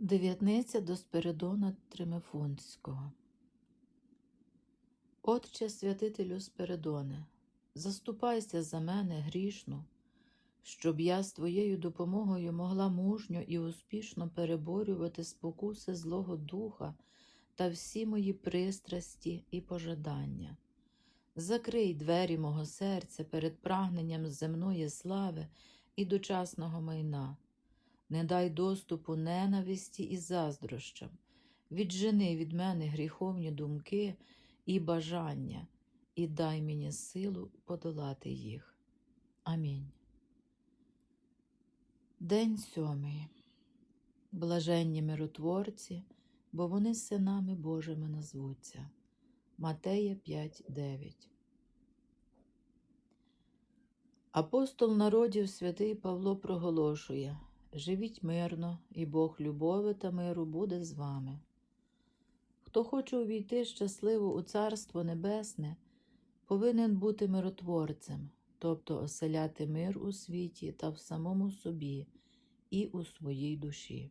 Дев'ятниця до Спиридона Тримифунського. Отче святителю Спиридоне, заступайся за мене грішну, щоб я з твоєю допомогою могла мужньо і успішно переборювати спокуси Злого Духа та всі мої пристрасті і пожадання. Закрий двері мого серця перед прагненням земної слави і дочасного майна. Не дай доступу ненависті і заздрощам, віджени від мене гріховні думки і бажання, і дай мені силу подолати їх. Амінь. День сьомий. Блаженні миротворці, бо вони синами Божими назвуться. Матея 5.9 Апостол народів святий Павло проголошує Живіть мирно, і Бог любові та миру буде з вами. Хто хоче увійти щасливо у Царство Небесне, повинен бути миротворцем, тобто оселяти мир у світі та в самому собі і у своїй душі.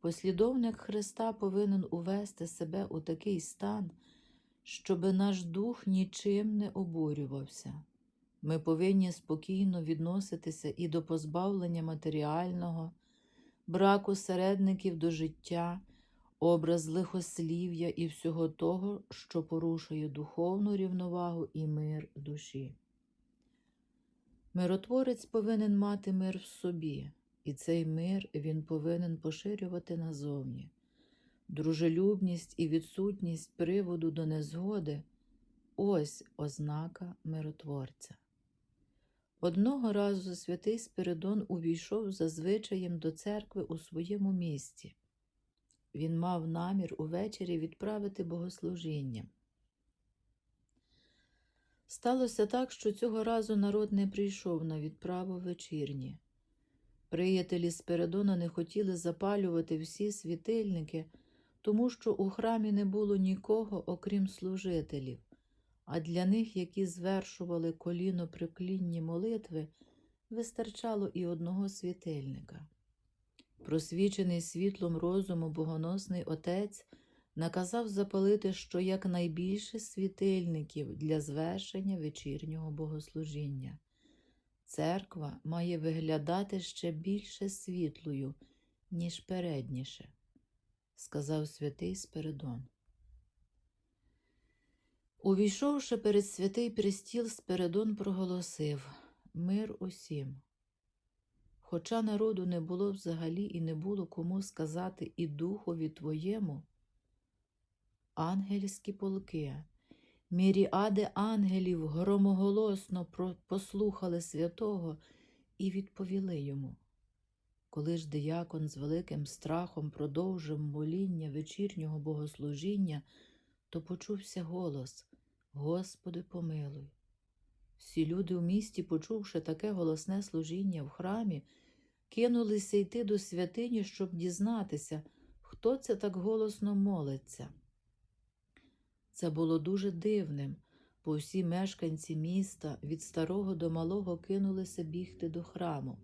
Послідовник Христа повинен увести себе у такий стан, щоби наш дух нічим не обурювався. Ми повинні спокійно відноситися і до позбавлення матеріального, браку середників до життя, образ лихослів'я і всього того, що порушує духовну рівновагу і мир душі. Миротворець повинен мати мир в собі, і цей мир він повинен поширювати назовні. Дружелюбність і відсутність приводу до незгоди ось ознака миротворця. Одного разу святий Спиридон увійшов за звичаєм до церкви у своєму місті. Він мав намір увечері відправити богослужіння. Сталося так, що цього разу народ не прийшов на відправу вечірні. Приятелі Спиридона не хотіли запалювати всі світильники, тому що у храмі не було нікого, окрім служителів а для них, які звершували коліно приклінні молитви, вистачало і одного світильника. Просвічений світлом розуму богоносний отець наказав запалити щоякнайбільше світильників для звершення вечірнього богослужіння. Церква має виглядати ще більше світлою, ніж передніше, сказав святий Спиридон. Увійшовши перед святий престіл, Спиридон проголосив Мир усім. Хоча народу не було взагалі і не було кому сказати і духові твоєму, ангельські полки, міріади ангелів громоголосно послухали святого і відповіли йому. Коли ж диякон з великим страхом продовжив моління вечірнього богослужіння, то почувся голос Господи, помилуй. Всі люди в місті, почувши таке голосне служіння в храмі, кинулися йти до святині, щоб дізнатися, хто це так голосно молиться. Це було дуже дивним, бо всі мешканці міста від старого до малого кинулися бігти до храму.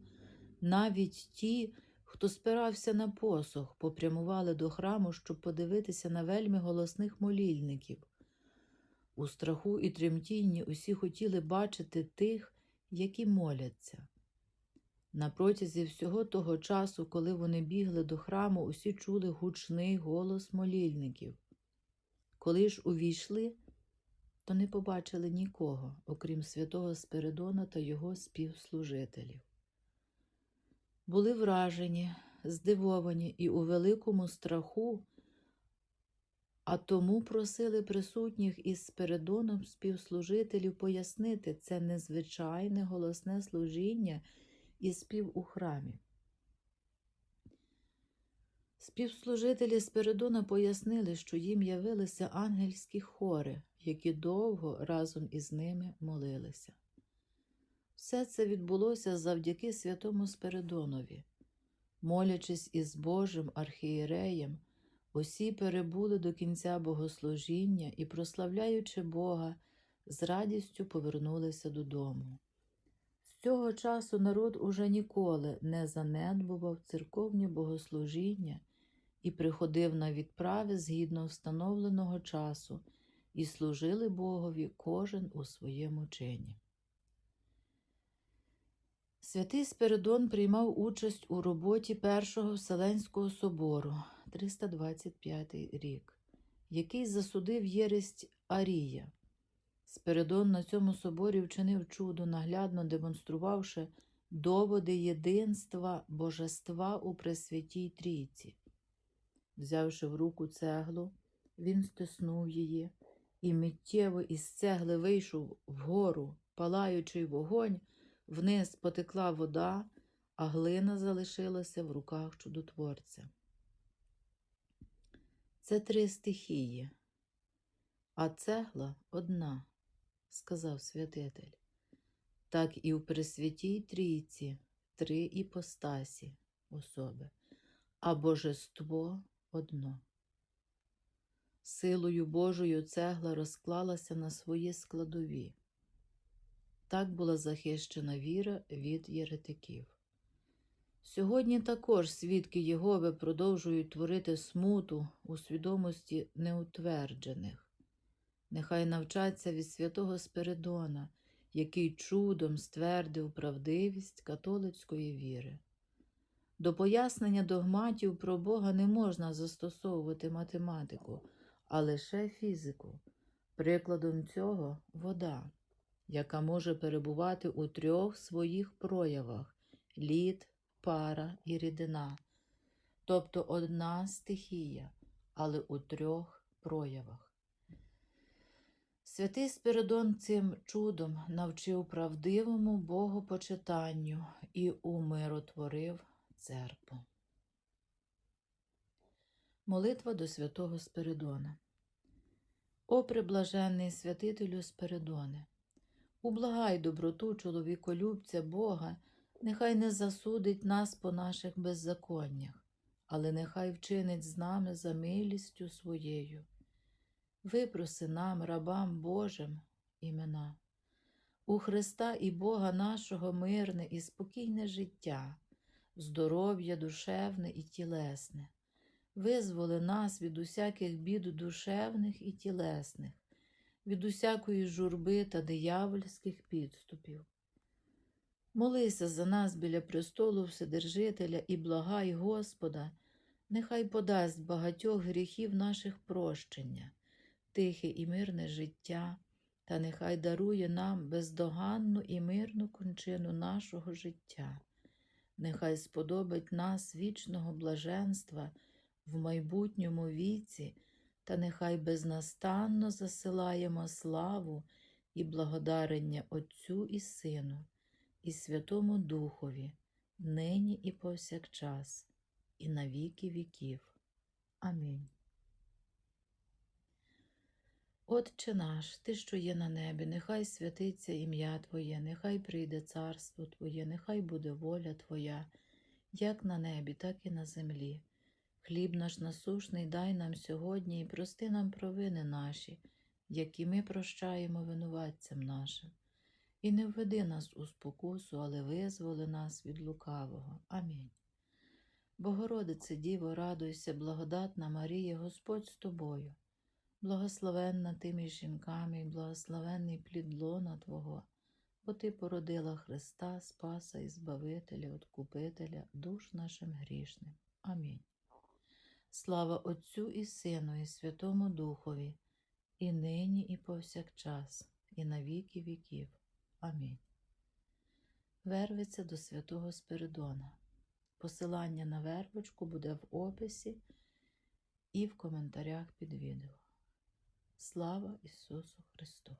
Навіть ті, хто спирався на посох, попрямували до храму, щоб подивитися на вельми голосних молільників. У страху і тремтінні усі хотіли бачити тих, які моляться. На протязі всього того часу, коли вони бігли до храму, усі чули гучний голос молільників. Коли ж увійшли, то не побачили нікого, окрім святого Спиридона та його співслужителів. Були вражені, здивовані і у великому страху а тому просили присутніх із Спиридоном співслужителів пояснити це незвичайне голосне служіння і спів у храмі. Співслужителі Спиридона пояснили, що їм явилися ангельські хори, які довго разом із ними молилися. Все це відбулося завдяки святому Спиридонові, молячись із Божим архієреєм. Усі перебули до кінця богослужіння і, прославляючи Бога, з радістю повернулися додому. З цього часу народ уже ніколи не занедбував церковні богослужіння і приходив на відправи згідно встановленого часу і служили Богові кожен у своєму чині. Святий Спиридон приймав участь у роботі Першого Вселенського собору 325 рік, який засудив єресть Арія. Спиридон на цьому соборі вчинив чудо, наглядно демонструвавши доводи єдинства божества у Пресвятій Трійці. Взявши в руку цеглу, він стиснув її, і миттєво із цегли вийшов вгору палаючий вогонь, вниз потекла вода, а глина залишилася в руках чудотворця. Це три стихії, а цегла одна, сказав святитель. Так і в Пресвятій Трійці три іпостасі особи, а божество одно. Силою Божою цегла розклалася на свої складові. Так була захищена віра від єретиків. Сьогодні також свідки Єгови продовжують творити смуту у свідомості неутверджених. Нехай навчаться від святого Спиридона, який чудом ствердив правдивість католицької віри. До пояснення догматів про Бога не можна застосовувати математику, а лише фізику. Прикладом цього вода, яка може перебувати у трьох своїх проявах лід, пара і рідина, тобто одна стихія, але у трьох проявах. Святий Спиридон цим чудом навчив правдивому богопочитанню і умиротворив церкву. Молитва до святого Спиридона. О приблаженний святителю Спиридоне, ублагай доброту чоловіколюбця Бога, нехай не засудить нас по наших беззаконнях, але нехай вчинить з нами за милістю своєю. Випроси нам, рабам Божим, імена, у Христа і Бога нашого мирне і спокійне життя, здоров'я душевне і тілесне, визволи нас від усяких бід душевних і тілесних, від усякої журби та диявольських підступів. Молися за нас біля престолу Вседержителя і благай Господа, нехай подасть багатьох гріхів наших прощення, тихе і мирне життя, та нехай дарує нам бездоганну і мирну кончину нашого життя, нехай сподобить нас вічного блаженства в майбутньому віці, та нехай безнастанно засилаємо славу і благодарення Отцю і Сину і Святому Духові, нині і повсякчас, і на віки віків. Амінь. Отче наш, Ти, що є на небі, нехай святиться ім'я Твоє, нехай прийде царство Твоє, нехай буде воля Твоя, як на небі, так і на землі. Хліб наш насушний дай нам сьогодні і прости нам провини наші, які ми прощаємо винуватцям нашим. І не введи нас у спокусу, але визволи нас від лукавого. Амінь. Богородице Діво, радуйся, благодатна Марія, Господь з тобою, благословенна ти між жінками, і благословенний плід лона Твого, бо Ти породила Христа, Спаса і Збавителя, Откупителя, душ нашим грішним. Амінь. Слава Отцю і Сину, і Святому Духові, і нині, і повсякчас, і на віки віків. Амінь. Вервиться до святого Спиридона. Посилання на вервочку буде в описі і в коментарях під відео. Слава Ісусу Христу!